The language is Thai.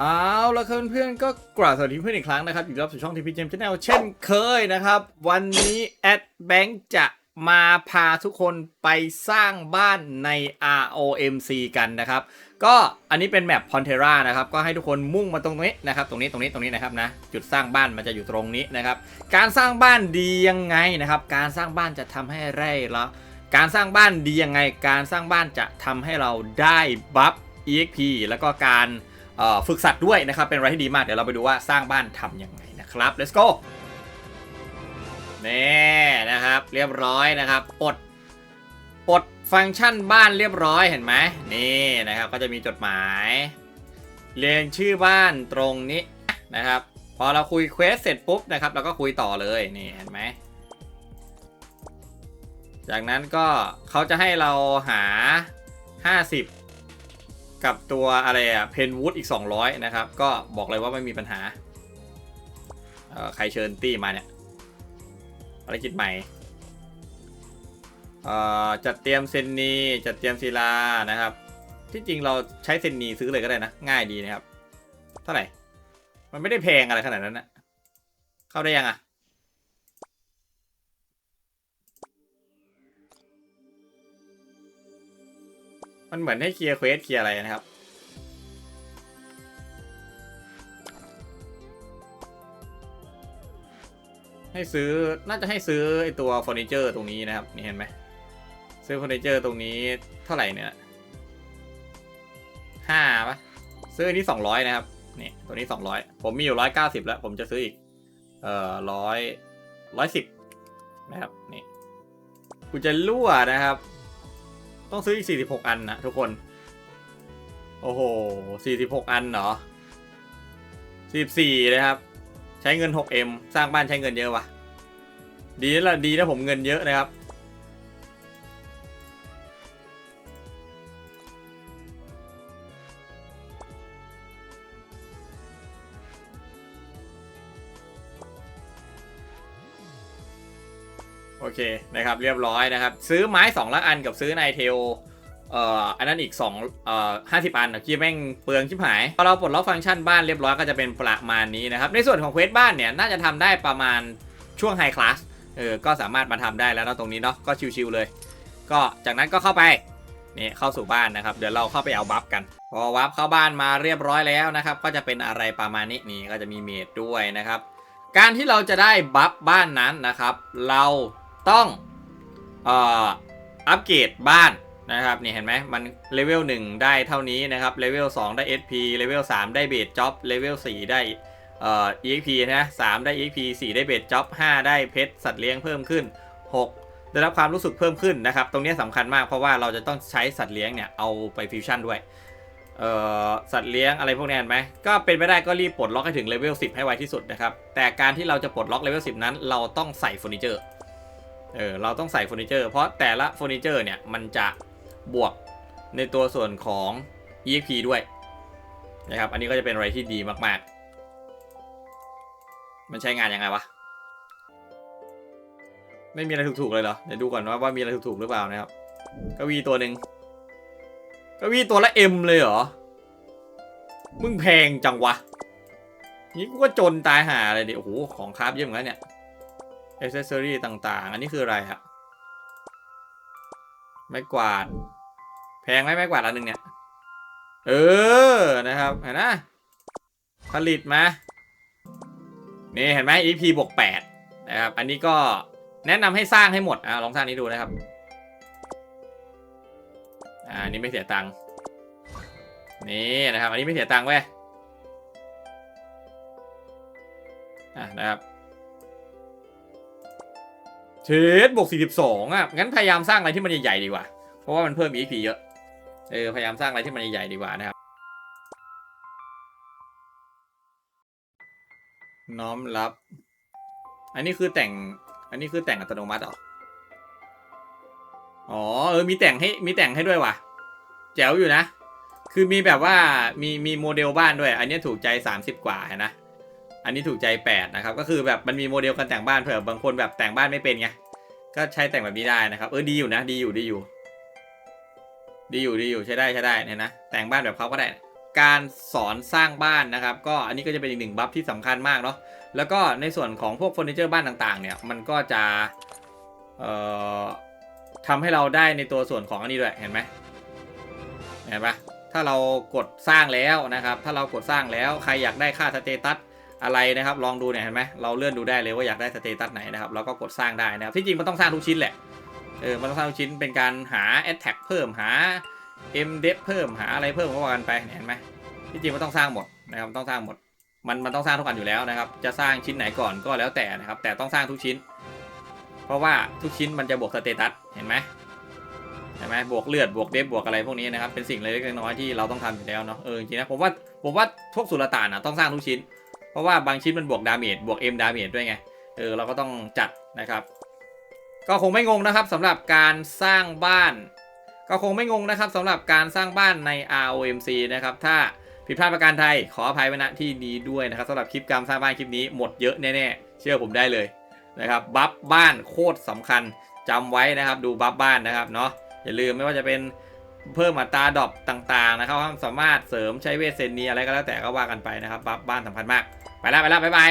เอาละครับเพื่อนๆก็กราบสวัสดีเพื่อนอีกครั้งนะครับ อยู่รับสู่ช่องทีพีเจมชแนลเช่นเคยนะครับ วันนี้แอดแบงค์จะมาพาทุกคนไปสร้างบ้านใน ROMC กันนะครับ ก็อันนี้เป็นแมปพอนเทรานะครับ ก็ให้ทุกคนมุ่งมาตรงนี้นะครับ ตรงนี้ตรงนี้ตรงนี้นะครับนะ จุดสร้างบ้านมันจะอยู่ตรงนี้นะครับ การสร้างบ้านดียังไงนะครับ การสร้างบ้านจะทำให้ไร่ละการสร้างบ้านดียังไง การสร้างบ้านจะทำให้เราได้บัฟ EXP แล้วก็การ ฝึกสัตว์ด้วยนะครับ เป็นอะไรที่ดีมาก เดี๋ยวเราไปดูว่าสร้างบ้านทำยังไงนะครับ let's go นี่นะครับ เรียบร้อยนะครับปลดปลดฟังก์ชันบ้านเรียบร้อยเห็นไหมนี่นะครับก็จะมีจดหมาย เรียงชื่อบ้านตรงนี้นะครับ พอเราคุยเควสเสร็จปุ๊บนะครับเราก็คุยต่อเลยนี่เห็นไหมจากนั้นก็เขาจะให้เราหา 50 กับตัวอะไรอะเพนวูดอีก 200 นะครับ ก็บอกเลยว่าไม่มีปัญหาใครเชิญตี้มาเนี่ยภารกิจใหม่จัดเตรียมเซนนีจัดเตรียมศิลานะครับ ที่จริงเราใช้เซนนีซื้อเลยก็ได้นะ ง่ายดีนะครับ เท่าไหร่ มันไม่ได้แพงอะไรขนาดนั้นนะเข้าได้ยังอะ มันเหมือนให้เคลียร์เควสเคลียร์อะไรนะครับ ให้ซื้อน่าจะให้ซื้อไอตัวเฟอร์นิเจอร์ตรงนี้นะครับ นี่เห็นไหมซื้อเฟอร์นิเจอร์ตรงนี้เท่าไหร่เนี่ยห้าปะซื้ออันนี้สองร้อยนะครับนี่ตัวนี้สองร้อยผมมีอยู่ร้อยเก้าสิบแล้ว ผมจะซื้ออีก เอ่อร้อยร้อยสิบนะครับนี่กูจะรั่วนะครับ ต้องซื้ออีกสี่สิบหกอันนะทุกคน โอ้โหสี่สิบหกอันเหรอสิบสี่นะครับ ใช้เงิน 6M สร้างบ้านใช้เงินเยอะวะดีแล้วล่ะดีนะผมเงินเยอะนะครับ เคนะครับเรียบร้อยนะครับ ซื้อไม้2ละอันกับซื้อไนเทลเอ่ออันนั้นอีก2เอ่อ50 อันนะที่แม่งเปลืองชิบหายพอเราปลดล็อกฟังก์ชันบ้านเรียบร้อยก็จะเป็นประมาณนี้นะครับ ในส่วนของเควสบ้านเนี่ยน่าจะทำได้ประมาณช่วงไฮคลาสเออก็สามารถมาทำได้แล้วนะตรงนี้เนาะก็ชิวๆเลย ก็จากนั้นก็เข้าไปนี่เข้าสู่บ้านนะครับ เดี๋ยวเราเข้าไปเอาบัฟกัน พอวับเข้าบ้านมาเรียบร้อยแล้วนะครับ ก็จะเป็นอะไรประมาณนี้นี่ก็จะมีเมดด้วยนะครับ การที่เราจะได้บัฟบ้านนั้นนะครับ เรา ต้องอ่ออัปเกรดบ้านนะครับนี่เห็นไหมมันเลเวล1ได้เท่านี้นะครับเลเวล2ได้ SP เลเวล3ได้เบสจ็อบเลเวล4ได้เอ่อ EXP นะ3ได้ EXP 4 ได้เบสจ็อบ5ได้เพชรสัตว์เลี้ยงเพิ่มขึ้น 6 ได้รับความรู้สึกเพิ่มขึ้นนะครับ ตรงนี้สำคัญมากเพราะว่าเราจะต้องใช้สัตว์เลี้ยงเนี่ยเอาไปฟิวชั่นด้วยเอ่อสัตว์เลี้ยงอะไรพวกนี้เห็นไหมก็เป็นไปได้ก็รีบปลดล็อกให้ถึงเลเวล10 ให้ไวที่สุดนะครับแต่การที่เราจะปลดล็อกเลเวล10 นั้น เราต้องใส่เฟอร์นิเจอร์ เออเราต้องใส่เฟอร์นิเจอร์เพราะแต่ละเฟอร์นิเจอร์เนี่ยมันจะบวกในตัวส่วนของ EXP ด้วยนะครับอันนี้ก็จะเป็นอะไรที่ดีมากๆ มันใช้งานยังไงวะ ไม่มีอะไรถูกๆเลยเหรอเดี๋ยวดูก่อนว่าว่ามีอะไรถูกๆหรือเปล่านะครับกวีตัวหนึ่งกวีตัวละเอ็มเลยเหรอ มึงแพงจังวะนี่กูก็จนตายหาเลยดิโอ้โหของคราฟเยอะเหมือนกันเนี่ย อเซสซอรี่ต่างๆ อันนี้คืออะไรฮะไม้กวาด แพงไหมไม้กวาดอันหนึ่งเนี่ย เออ นะครับ เห็นนะ ผลิตมา นี่เห็นไหม EP บวกแปดนะครับ อันนี้ก็แนะนำให้สร้างให้หมด อะลองสร้างนี้ดูนะครับ อ่านนี้ไม่เสียตังค์ นี่นะครับ อันนี้ไม่เสียตังค์เว้ย อะนะครับ เทสบวก42อะ งั้นพยายามสร้างอะไรที่มันใหญ่ๆดีกว่า เพราะว่ามันเพิ่ม EP เยอะ เออ พยายามสร้างอะไรที่มันใหญ่ๆดีกว่านะครับ น้อมรับ อันนี้คือแต่ง อันนี้คือแต่งอัตโนมัติหรอ อ๋อ เออ มีแต่งให้ มีแต่งให้ด้วยว่ะ แจ๋วอยู่นะ คือมีแบบว่า มี มีโมเดลบ้านด้วย อันนี้ถูกใจ 30 กว่านะ อันนี้ถูกใจ8นะครับก็คือแบบมันมีโมเดลการแต่งบ้านเผื่อบางคนแบบแต่งบ้านไม่เป็นไงก็ใช้แต่งแบบนี้ได้นะครับเออดีอยู่นะดีอยู่ดีอยู่ ดีอยู่ดีอยู่ใช้ได้ใช้ได้เนี่ยนะแต่งบ้านแบบเขาก็ได้ การสอนสร้างบ้านนะครับ ก็อันนี้ก็จะเป็นอีกหนึ่งบัฟที่สำคัญมากเนาะแล้วก็ในส่วนของพวกเฟอร์นิเจอร์บ้านต่างๆ เนี่ยมันก็จะเอ่อทำให้เราได้ในตัวส่วนของอันนี้ด้วยเห็นไหมเห็นปะถ้าเรากดสร้างแล้วนะครับ ถ้าเรากดสร้างแล้วใครอยากได้ค่าสเตตัส อะไรนะครับ ลองดูเนี่ยเห็นไหมเราเลื่อนดูได้เลยว่าอยากได้สเตตัสไหนนะครับเราก็กดสร้างได้นะครับที่จริงมันต้องสร้างทุกชิ้นแหละเออมันต้องสร้างทุกชิ้นเป็นการหา a t t a c เพิ่มหา m d e p เพิ่มหาอะไรเพิ่มก็ว่ากันไปเห็นไหมที่จริงมันต้องสร้างหมดนะครับต้องสร้างหมดมันมันต้องสร้างทุกอันอยู่แล้วนะครับ จะสร้างชิ้นไหนก่อนก็แล้วแต่นะครับ แต่ต้องสร้างทุกชิ้น เพราะว่าทุกชิ้นมันจะบวกสเตตัสเห็นไหมเห็นไหมบวกเลือดบวกเดฟบวกอะไรพวกนี้นะครับเป็นสิ่งเล็กๆน้อยๆที่เราต้องทำอยู่แล้วเนาะเออจริงนะผมว่าผมว่าพวกสุลต่านอะต้องสร้างทุกชิ้น เพราะว่าบางชิ้นมันบวกดาเมจบวกเอ็มดาเมจด้วยไง เออเราก็ต้องจัดนะครับ ก็คงไม่งงนะครับสำหรับการสร้างบ้าน ก็คงไม่งงนะครับสำหรับการสร้างบ้านใน ROMC นะครับ ถ้าผิดพลาดประการใดขออภัยไว้ณที่นี้ด้วยนะครับสำหรับคลิปการสร้างบ้านคลิปนี้หมดเยอะแน่ๆเชื่อผมได้เลยนะครับบัฟบ้านโคตรสำคัญจำไว้นะครับดูบัฟบ้านนะครับเนาะอย่าลืมไม่ว่าจะเป็นเพิ่มอัตราดรอปต่างๆนะครับ ความสามารถเสริมใช้เวทเซนนีอะไรก็แล้วแต่ก็ว่ากันไปนะครับ บัฟบ้านสำคัญมาก ไปแล้วไปแล้วบ๊ายบาย